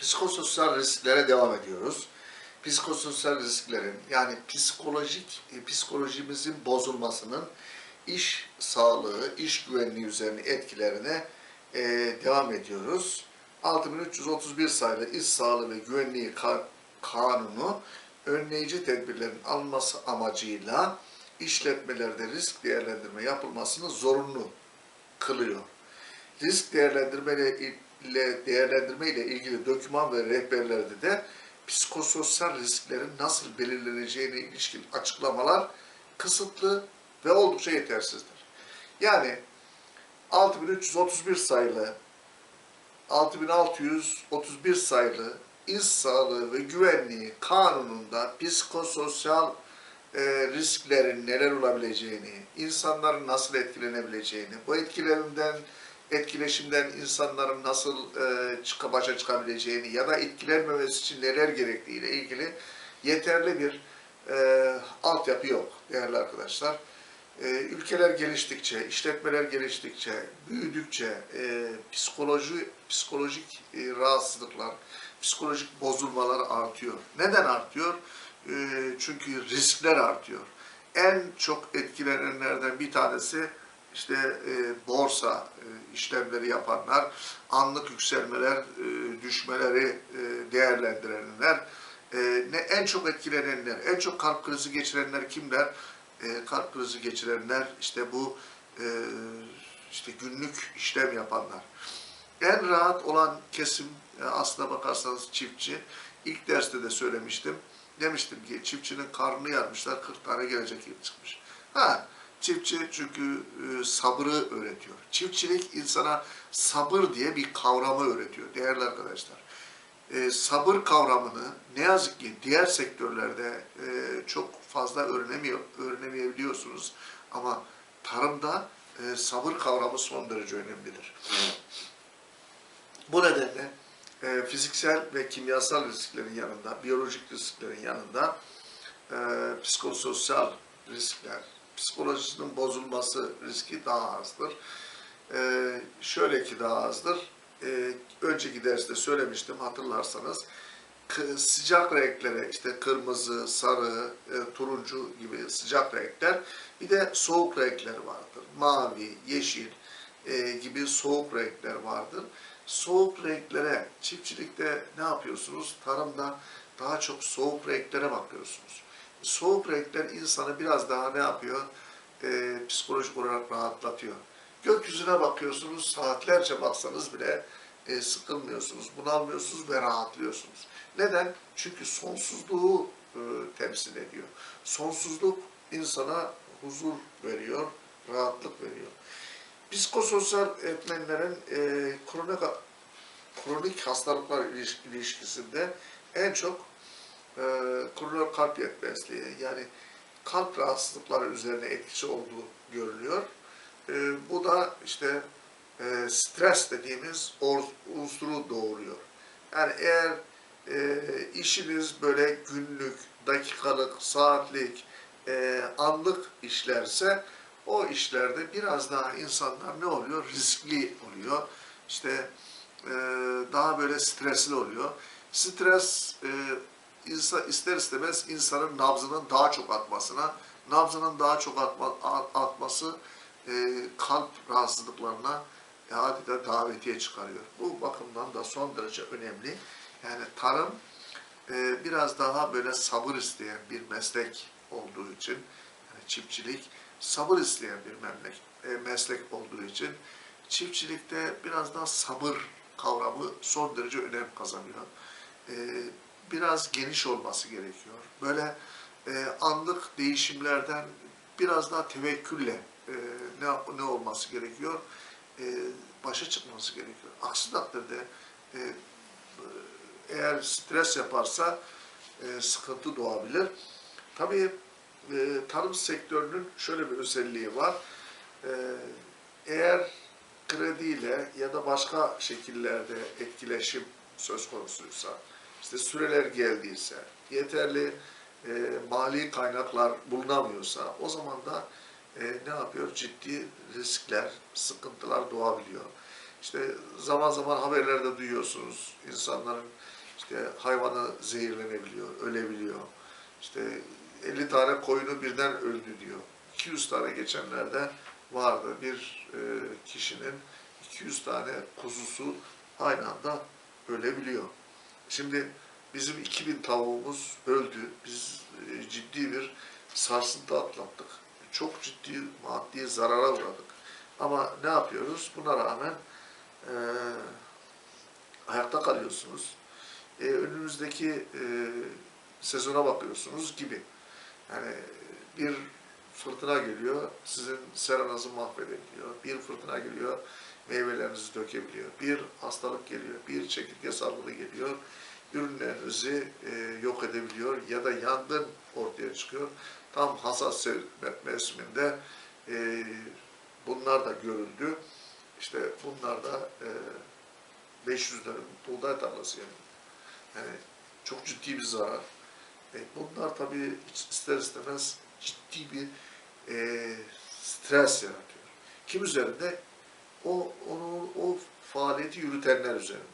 Psikososyal risklere devam ediyoruz. Psikososyal risklerin yani psikolojik e, psikolojimizin bozulmasının iş sağlığı, iş güvenliği üzerine etkilerine e, devam ediyoruz. 6331 sayılı İş Sağlığı ve Güvenliği Ka- Kanunu önleyici tedbirlerin alınması amacıyla işletmelerde risk değerlendirme yapılmasını zorunlu kılıyor. Risk değerlendirme ile, ile değerlendirme ile ilgili doküman ve rehberlerde de psikososyal risklerin nasıl belirleneceğine ilişkin açıklamalar kısıtlı ve oldukça yetersizdir. Yani 6331 sayılı 6631 sayılı İş Sağlığı ve Güvenliği Kanunu'nda psikososyal e, risklerin neler olabileceğini, insanların nasıl etkilenebileceğini, bu etkilerinden, etkileşimden insanların nasıl e, başa çıkabileceğini ya da etkilenmemesi için neler gerektiği ile ilgili yeterli bir e, altyapı yok değerli arkadaşlar. E, ülkeler geliştikçe, işletmeler geliştikçe, büyüdükçe e, psikoloji, psikolojik e, rahatsızlıklar, psikolojik bozulmalar artıyor. Neden artıyor? Çünkü riskler artıyor. En çok etkilenenlerden bir tanesi işte e, borsa e, işlemleri yapanlar, anlık yükselmeler, e, düşmeleri e, değerlendirenler, e, ne en çok etkilenenler, en çok kalp krizi geçirenler kimler? E, kalp krizi geçirenler işte bu e, işte günlük işlem yapanlar. En rahat olan kesim e, aslına bakarsanız çiftçi. İlk derste de söylemiştim. Demiştim ki çiftçinin karnını yarmışlar 40 tane gelecek yıl çıkmış. Ha çiftçi çünkü e, sabrı öğretiyor. Çiftçilik insana sabır diye bir kavramı öğretiyor değerli arkadaşlar. E, sabır kavramını ne yazık ki diğer sektörlerde e, çok fazla öğrenemiyor, öğrenemeyebiliyorsunuz. Ama tarımda e, sabır kavramı son derece önemlidir. Bu nedenle fiziksel ve kimyasal risklerin yanında, biyolojik risklerin yanında psikososyal riskler, psikolojisinin bozulması riski daha azdır. E, şöyle ki daha azdır. E, önceki derste söylemiştim hatırlarsanız. Sıcak renklere işte kırmızı, sarı, e, turuncu gibi sıcak renkler bir de soğuk renkler vardır. Mavi, yeşil e, gibi soğuk renkler vardır. Soğuk renklere çiftçilikte ne yapıyorsunuz? Tarımda daha çok soğuk renklere bakıyorsunuz. Soğuk renkler insanı biraz daha ne yapıyor? E, psikolojik olarak rahatlatıyor. Gökyüzüne bakıyorsunuz, saatlerce baksanız bile e, sıkılmıyorsunuz, bunalmıyorsunuz ve rahatlıyorsunuz. Neden? Çünkü sonsuzluğu e, temsil ediyor. Sonsuzluk insana huzur veriyor, rahatlık veriyor. Psikososyal etmenlerin e, kronik, kronik hastalıklar iliş- ilişkisinde en çok e, kalp yetmezliği yani kalp rahatsızlıkları üzerine etkisi olduğu görülüyor. E, bu da işte e, stres dediğimiz unsuru doğuruyor. Yani eğer e, işiniz böyle günlük, dakikalık, saatlik, e, anlık işlerse o işlerde biraz daha insanlar ne oluyor? Riskli oluyor. İşte e, daha böyle stresli oluyor. Stres e, insan, ister istemez insanın nabzının daha çok atmasına, nabzının daha çok atma, atması e, kalp rahatsızlıklarına e, adeta davetiye çıkarıyor. Bu bakımdan da son derece önemli. Yani tarım e, biraz daha böyle sabır isteyen bir meslek olduğu için, yani çiftçilik sabır isteyen bir memlek, e, meslek olduğu için çiftçilikte biraz daha sabır kavramı son derece önem kazanıyor. E, biraz geniş olması gerekiyor. Böyle e, anlık değişimlerden biraz daha tevekkülle e, ne, ne olması gerekiyor? E, başa çıkması gerekiyor. Aksi takdirde e, eğer stres yaparsa e, sıkıntı doğabilir. Tabii e, tarım sektörünün şöyle bir özelliği var. E, eğer krediyle ya da başka şekillerde etkileşim söz konusuysa, işte süreler geldiyse, yeterli e, mali kaynaklar bulunamıyorsa o zaman da e, ne yapıyor? Ciddi riskler, sıkıntılar doğabiliyor. işte zaman zaman haberlerde duyuyorsunuz insanların işte hayvanı zehirlenebiliyor, ölebiliyor. İşte 50 tane koyunu birden öldü diyor. 200 tane geçenlerde vardı bir e, kişinin 200 tane kuzusu aynı anda ölebiliyor. Şimdi bizim 2000 tavuğumuz öldü. Biz e, ciddi bir sarsıntı atlattık. Çok ciddi maddi zarara uğradık. Ama ne yapıyoruz? Buna rağmen e, ayakta kalıyorsunuz. E, önünüzdeki e, sezona bakıyorsunuz gibi. Yani bir fırtına geliyor, sizin seranızı mahvedebiliyor. Bir fırtına geliyor, meyvelerinizi dökebiliyor. Bir hastalık geliyor, bir çekirge salgını geliyor. Ürünlerinizi e, yok edebiliyor ya da yangın ortaya çıkıyor. Tam hasat mevsiminde e, bunlar da görüldü. İşte bunlar da e, 500 dönüm buğday tarlası yani. Yani çok ciddi bir zarar. E, bunlar tabii ister istemez ciddi bir e, stres yaratıyor. Kim üzerinde? O, onu, o faaliyeti yürütenler üzerinde.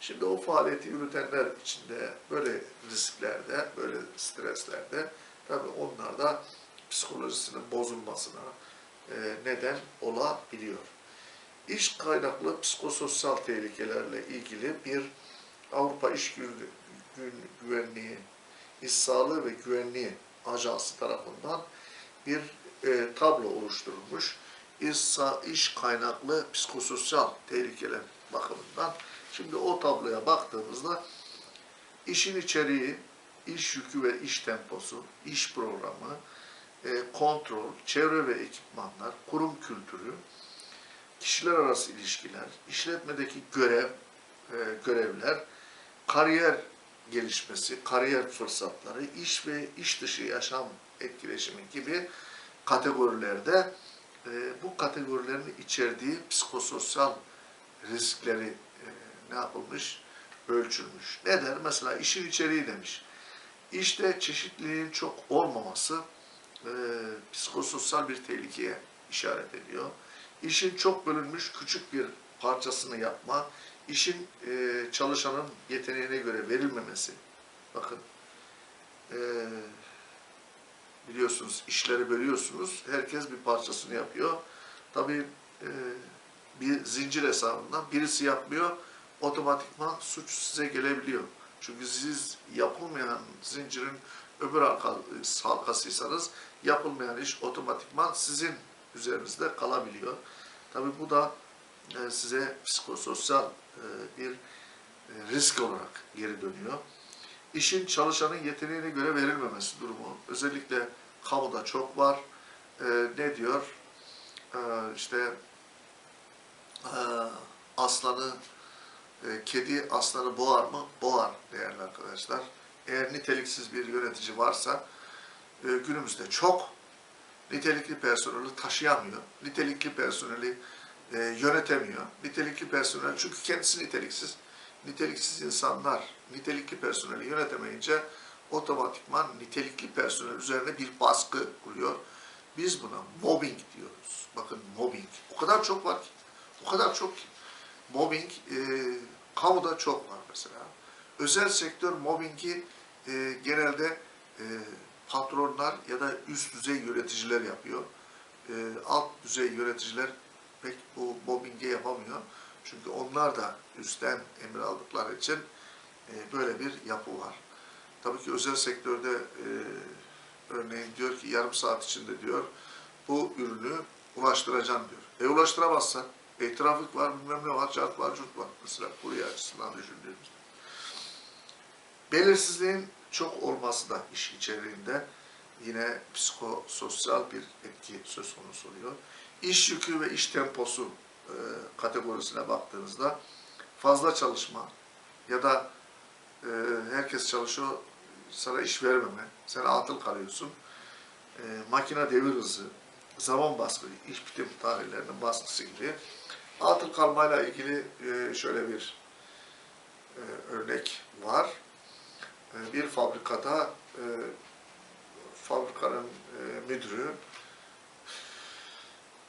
Şimdi o faaliyeti yürütenler içinde böyle risklerde, böyle streslerde tabii onlar da psikolojisinin bozulmasına e, neden olabiliyor. İş kaynaklı psikososyal tehlikelerle ilgili bir Avrupa İş Gü- Gü- Güvenliği, İş Sağlığı ve Güvenliği Ajansı tarafından bir e, tablo oluşturulmuş. İş, sa- iş kaynaklı psikososyal tehlikeler bakımından. Şimdi o tabloya baktığımızda işin içeriği, iş yükü ve iş temposu, iş programı, e, kontrol, çevre ve ekipmanlar, kurum kültürü, kişiler arası ilişkiler, işletmedeki görev, e, görevler, kariyer gelişmesi, kariyer fırsatları, iş ve iş dışı yaşam etkileşimi gibi kategorilerde e, bu kategorilerin içerdiği psikososyal riskleri e, ne yapılmış? Ölçülmüş. Ne der? Mesela işin içeriği demiş. İşte çeşitliliğin çok olmaması e, psikososyal bir tehlikeye işaret ediyor. İşin çok bölünmüş küçük bir parçasını yapma, işin e, çalışanın yeteneğine göre verilmemesi. Bakın, biliyorsunuz işleri bölüyorsunuz, herkes bir parçasını yapıyor. Tabii e, bir zincir hesabından birisi yapmıyor, otomatikman suç size gelebiliyor. Çünkü siz yapılmayan zincirin öbür halka- halkasıysanız yapılmayan iş otomatikman sizin üzerinizde kalabiliyor. Tabii bu da e, size psikososyal e, bir e, risk olarak geri dönüyor. İşin çalışanın yeteneğine göre verilmemesi durumu. Özellikle kamuda çok var. E, ne diyor? E, işte e, aslanı, e, kedi aslanı boğar mı? Boğar değerli arkadaşlar. Eğer niteliksiz bir yönetici varsa e, günümüzde çok nitelikli personeli taşıyamıyor. Nitelikli personeli e, yönetemiyor. Nitelikli personel çünkü kendisi niteliksiz. Niteliksiz insanlar nitelikli personeli yönetemeyince otomatikman nitelikli personel üzerine bir baskı kuruyor. Biz buna mobbing diyoruz. Bakın mobbing. O kadar çok var ki. O kadar çok ki. Mobbing e, kamuda çok var mesela. Özel sektör mobbingi e, genelde e, patronlar ya da üst düzey yöneticiler yapıyor. E, alt düzey yöneticiler pek bu mobbingi yapamıyor. Çünkü onlar da üstten emir aldıkları için e, böyle bir yapı var. Tabii ki özel sektörde e, örneğin diyor ki yarım saat içinde diyor bu ürünü ulaştıracağım diyor. E ulaştıramazsan e, trafik var, bilmem ne var, çarp var, cürt var. Mesela kurye açısından düşündüğümüzde. Belirsizliğin çok olması da iş içeriğinde yine psikososyal bir etki söz konusu oluyor. İş yükü ve iş temposu e, kategorisine baktığınızda fazla çalışma ya da e, herkes çalışıyor, sana iş vermeme, sen atıl kalıyorsun. E, makine devir hızı, zaman baskı, iş bitim tarihlerinin baskısı gibi. Atıl kalmayla ilgili e, şöyle bir örnek var. Bir fabrikada fabrikanın müdürü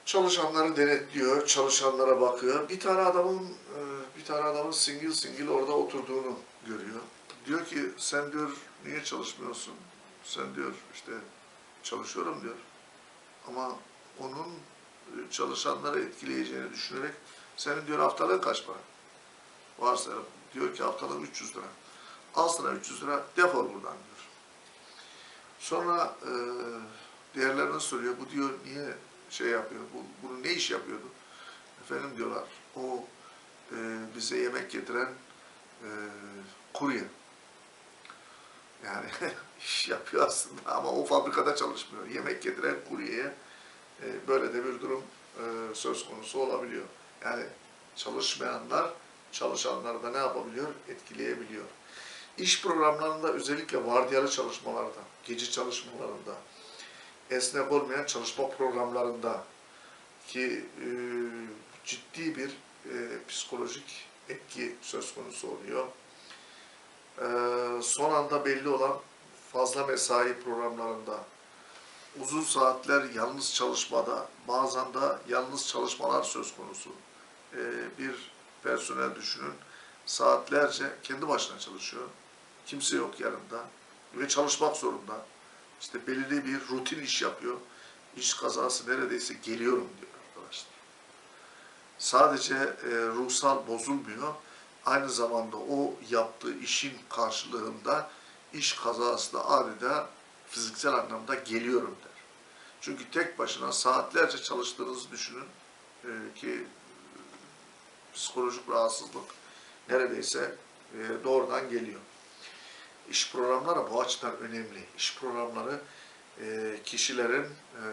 Çalışanları denetliyor, çalışanlara bakıyor. Bir tane adamın e, bir tane adamın singil singil orada oturduğunu görüyor. Diyor ki sen diyor niye çalışmıyorsun? Sen diyor işte çalışıyorum diyor. Ama onun e, çalışanları etkileyeceğini düşünerek senin diyor haftalığın kaç para? Varsa diyor ki haftalığın 300 lira. Al sana 300 lira defol buradan diyor. Sonra e, diğerlerine soruyor. Bu diyor niye şey yapıyor? Bu, bunu ne iş yapıyordu? Efendim diyorlar. O e, bize yemek getiren e, kurye. Yani iş yapıyor aslında ama o fabrikada çalışmıyor. Yemek getiren kuryeye e, böyle de bir durum e, söz konusu olabiliyor. Yani çalışmayanlar çalışanları da ne yapabiliyor? Etkileyebiliyor. İş programlarında özellikle vardiyalı çalışmalarda, gece çalışmalarında, esnek olmayan çalışma programlarında ki e, ciddi bir e, psikolojik etki söz konusu oluyor. E, son anda belli olan fazla mesai programlarında, uzun saatler yalnız çalışmada, bazen de yalnız çalışmalar söz konusu. E, bir personel düşünün, saatlerce kendi başına çalışıyor. Kimse yok yanında ve çalışmak zorunda. İşte belirli bir rutin iş yapıyor. İş kazası neredeyse geliyorum diyor arkadaşlar. Sadece e, ruhsal bozulmuyor. Aynı zamanda o yaptığı işin karşılığında iş kazası da adeta fiziksel anlamda geliyorum der. Çünkü tek başına saatlerce çalıştığınızı düşünün e, ki e, psikolojik rahatsızlık neredeyse e, doğrudan geliyor. İş programları bu açıdan önemli. İş programları e, kişilerin e,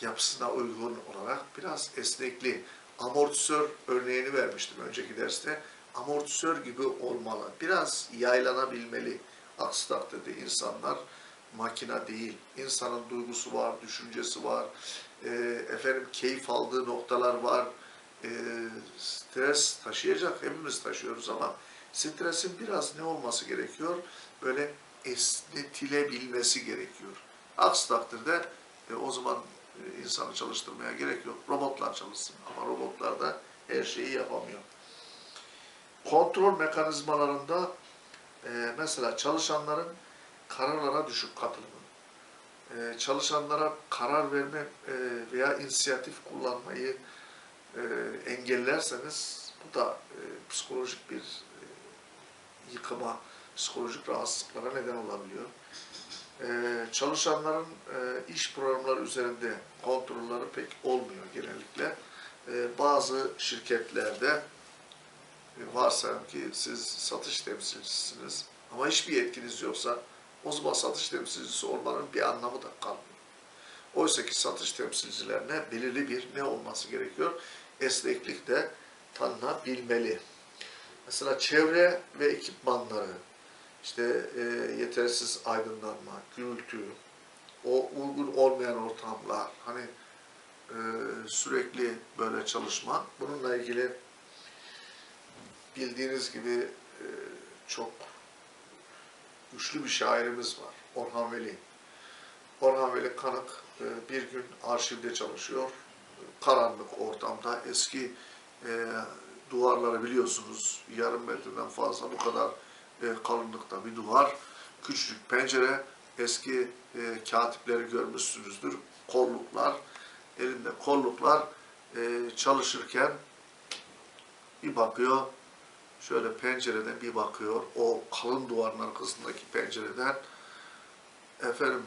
yapısına uygun olarak biraz esnekli. Amortisör örneğini vermiştim önceki derste. Amortisör gibi olmalı. Biraz yaylanabilmeli. Aksi takdirde insanlar makina değil. İnsanın duygusu var, düşüncesi var. E, efendim keyif aldığı noktalar var. E, stres taşıyacak. Hepimiz taşıyoruz ama stresin biraz ne olması gerekiyor? Böyle esnetilebilmesi gerekiyor. Aksi takdirde e, o zaman e, insanı çalıştırmaya gerek yok. Robotlar çalışsın ama robotlar da her şeyi yapamıyor. Kontrol mekanizmalarında e, mesela çalışanların kararlara düşük katılımı, e, çalışanlara karar verme e, veya inisiyatif kullanmayı e, engellerseniz bu da e, psikolojik bir yıkıma, psikolojik rahatsızlıklara neden olabiliyor. Ee, çalışanların e, iş programları üzerinde kontrolleri pek olmuyor genellikle. Ee, bazı şirketlerde e, varsayalım ki siz satış temsilcisiniz ama hiçbir yetkiniz yoksa o zaman satış temsilcisi olmanın bir anlamı da kalmıyor. Oysa ki satış temsilcilerine belirli bir ne olması gerekiyor? Esneklik de tanınabilmeli. Mesela çevre ve ekipmanları, işte e, yetersiz aydınlanma, gürültü, o uygun olmayan ortamlar, hani e, sürekli böyle çalışma. Bununla ilgili bildiğiniz gibi e, çok güçlü bir şairimiz var, Orhan Veli. Orhan Veli Kanık e, bir gün arşivde çalışıyor. Karanlık ortamda eski e, duvarları biliyorsunuz yarım metreden fazla bu kadar e, kalınlıkta bir duvar. Küçücük pencere, eski e, katipleri görmüşsünüzdür. Kolluklar, elinde kolluklar e, çalışırken bir bakıyor, şöyle pencereden bir bakıyor, o kalın duvarın arkasındaki pencereden efendim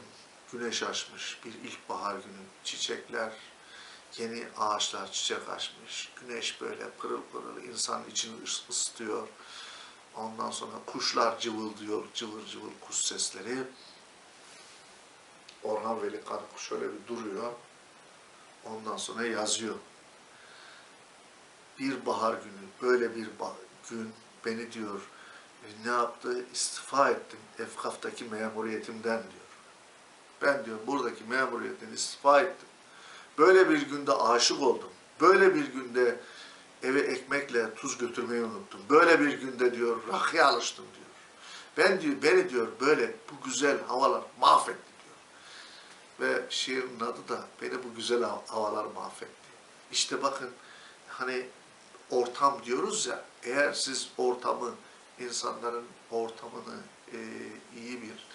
güneş açmış, bir ilkbahar günü, çiçekler, yeni ağaçlar çiçek açmış, güneş böyle pırıl pırıl insanın içini ıs- ısıtıyor. Ondan sonra kuşlar cıvıldıyor, cıvır cıvır kuş sesleri. Orhan Veli Kanık şöyle bir duruyor. Ondan sonra yazıyor. Bir bahar günü, böyle bir gün beni diyor, e, ne yaptı? İstifa ettim Efkaf'taki memuriyetimden diyor. Ben diyor buradaki memuriyetten istifa ettim. Böyle bir günde aşık oldum. Böyle bir günde eve ekmekle tuz götürmeyi unuttum. Böyle bir günde diyor rakıya alıştım diyor. Ben diyor beni diyor böyle bu güzel havalar mahvetti diyor. Ve şiirin adı da beni bu güzel hav- havalar mahvetti. İşte bakın hani ortam diyoruz ya eğer siz ortamı insanların ortamını e, iyi bir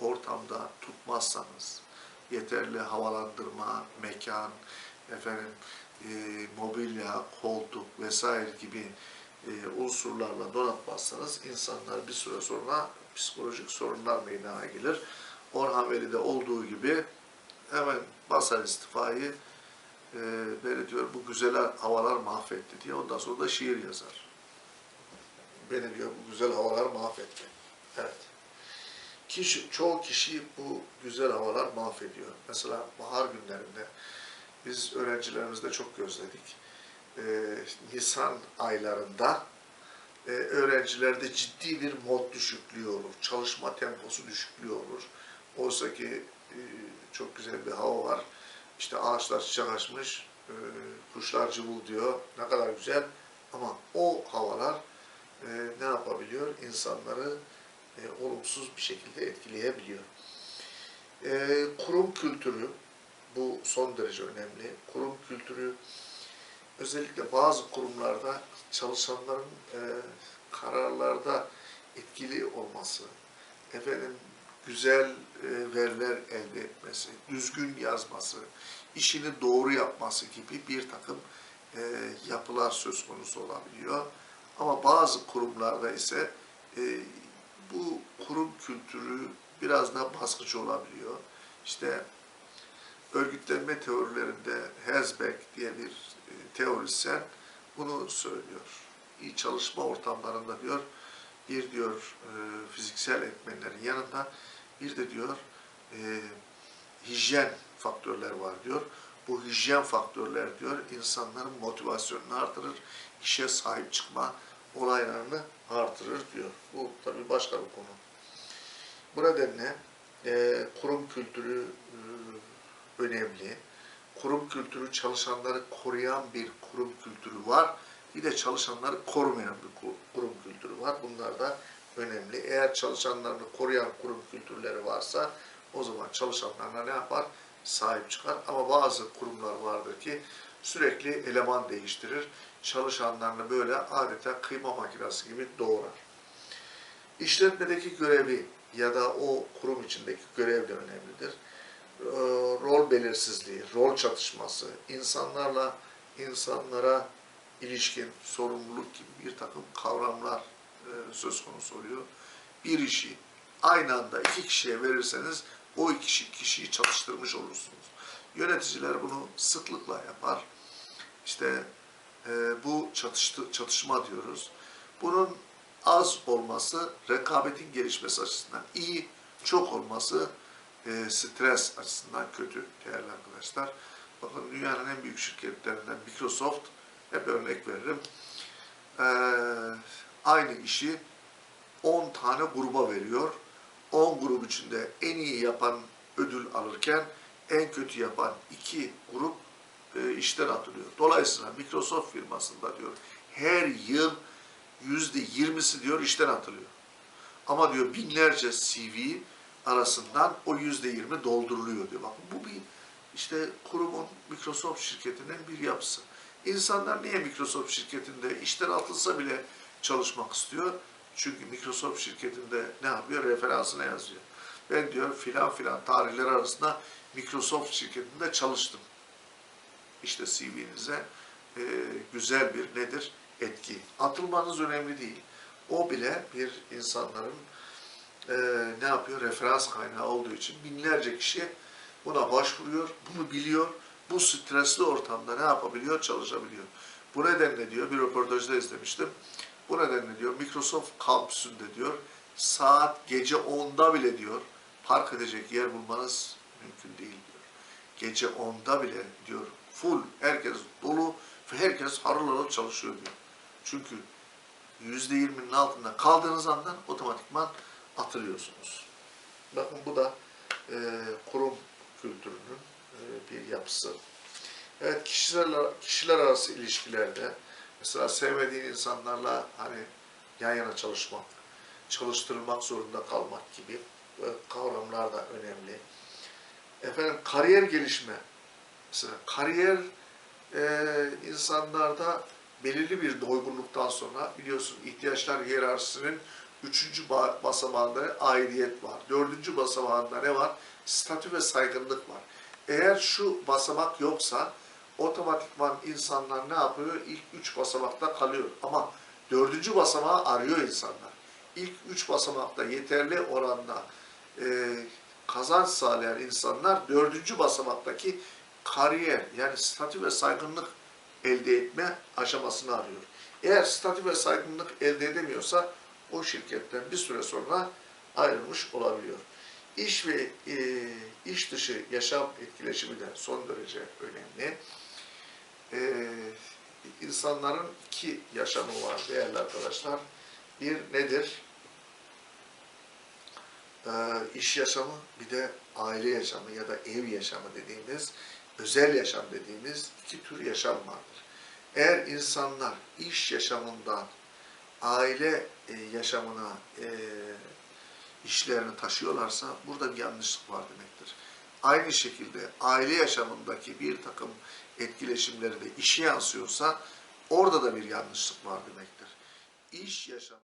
ortamda tutmazsanız yeterli havalandırma, mekan, efendim e, mobilya, koltuk vesaire gibi e, unsurlarla donatmazsanız insanlar bir süre sonra psikolojik sorunlar meydana gelir. Orhan Veli'de olduğu gibi hemen basar istifayı e, beni diyor bu güzel havalar mahvetti diye ondan sonra da şiir yazar. Beni diyor bu güzel havalar mahvetti. Evet. Kişi, çoğu kişi bu güzel havalar mahvediyor. Mesela bahar günlerinde biz öğrencilerimizde çok gözledik. Ee, Nisan aylarında e, öğrencilerde ciddi bir mod düşüklüğü olur. Çalışma temposu düşüklüğü olur. Oysa ki e, çok güzel bir hava var. İşte ağaçlar çiçek açmış, e, kuşlar cıvıldıyor. Ne kadar güzel. Ama o havalar e, ne yapabiliyor? İnsanları e, olumsuz bir şekilde etkileyebiliyor. E, kurum kültürü, bu son derece önemli. Kurum kültürü, özellikle bazı kurumlarda çalışanların e, kararlarda etkili olması, efendim güzel e, veriler elde etmesi, düzgün yazması, işini doğru yapması gibi bir takım e, yapılar söz konusu olabiliyor. Ama bazı kurumlarda ise e, bu kurum kültürü biraz daha baskıcı olabiliyor. İşte örgütlenme teorilerinde Herzberg diye bir e, teorisyen bunu söylüyor. İyi çalışma ortamlarında diyor, bir diyor e, fiziksel etmenlerin yanında bir de diyor e, hijyen faktörler var diyor. Bu hijyen faktörler diyor insanların motivasyonunu artırır, işe sahip çıkma olaylarını artırır diyor. Bu tabii başka bir konu. Bu nedenle e, kurum kültürü e, önemli. Kurum kültürü çalışanları koruyan bir kurum kültürü var. Bir de çalışanları korumayan bir ku- kurum kültürü var. Bunlar da önemli. Eğer çalışanlarını koruyan kurum kültürleri varsa o zaman çalışanlarına ne yapar? Sahip çıkar. Ama bazı kurumlar vardır ki sürekli eleman değiştirir. Çalışanlarını böyle adeta kıyma makinesi gibi doğrar. İşletmedeki görevi ya da o kurum içindeki görev de önemlidir. Ee, Rol belirsizliği, rol çatışması, insanlarla insanlara ilişkin sorumluluk gibi bir takım kavramlar e, söz konusu oluyor. Bir işi aynı anda iki kişiye verirseniz o iki kişi, kişiyi çalıştırmış olursunuz. Yöneticiler bunu sıklıkla yapar. İşte e, bu çatıştı, çatışma diyoruz. Bunun az olması rekabetin gelişmesi açısından iyi, çok olması e, stres açısından kötü değerli arkadaşlar. Bakın dünyanın en büyük şirketlerinden Microsoft, hep örnek veririm. E, aynı işi 10 tane gruba veriyor. 10 grup içinde en iyi yapan ödül alırken en kötü yapan iki grup e, işten atılıyor. Dolayısıyla Microsoft firmasında diyor her yıl yüzde yirmisi diyor işten atılıyor. Ama diyor binlerce CV arasından o yüzde yirmi dolduruluyor diyor. Bakın bu bir işte kurumun Microsoft şirketinin bir yapısı. İnsanlar niye Microsoft şirketinde işten atılsa bile çalışmak istiyor? Çünkü Microsoft şirketinde ne yapıyor? Referansına yazıyor. Ben diyor filan filan tarihler arasında Microsoft şirketinde çalıştım. İşte CV'nize e, güzel bir nedir? Etki. Atılmanız önemli değil. O bile bir insanların e, ne yapıyor? Referans kaynağı olduğu için binlerce kişi buna başvuruyor, bunu biliyor. Bu stresli ortamda ne yapabiliyor? Çalışabiliyor. Bu nedenle diyor, bir röportajda izlemiştim. Bu nedenle diyor, Microsoft kampüsünde diyor, saat gece 10'da bile diyor, park edecek yer bulmanız mümkün değil diyor. Gece 10'da bile diyor, full, herkes dolu ve herkes harıl harıl çalışıyor diyor. Çünkü %20'nin altında kaldığınız andan otomatikman atılıyorsunuz. Bakın bu da e, kurum kültürünün e, bir yapısı. Evet kişiler, kişiler arası ilişkilerde mesela sevmediğin insanlarla hani yan yana çalışmak, çalıştırılmak zorunda kalmak gibi e, kavramlar da önemli. efendim kariyer gelişme. Mesela kariyer e, insanlarda belirli bir doygunluktan sonra biliyorsun ihtiyaçlar hiyerarşisinin üçüncü ba- basamağında aidiyet var. Dördüncü basamağında ne var? Statü ve saygınlık var. Eğer şu basamak yoksa otomatikman insanlar ne yapıyor? İlk üç basamakta kalıyor. Ama dördüncü basamağı arıyor insanlar. İlk üç basamakta yeterli oranda e, kazanç sağlayan insanlar dördüncü basamaktaki kariyer yani statü ve saygınlık elde etme aşamasını arıyor. Eğer statü ve saygınlık elde edemiyorsa o şirketten bir süre sonra ayrılmış olabiliyor. İş ve e, iş dışı yaşam etkileşimi de son derece önemli. E, insanların iki yaşamı var değerli arkadaşlar. Bir nedir? E, iş yaşamı bir de aile yaşamı ya da ev yaşamı dediğimiz özel yaşam dediğimiz iki tür yaşam vardır. Eğer insanlar iş yaşamından aile e, yaşamına e, işlerini taşıyorlarsa burada bir yanlışlık var demektir. Aynı şekilde aile yaşamındaki bir takım etkileşimleri de işe yansıyorsa orada da bir yanlışlık var demektir. İş yaşam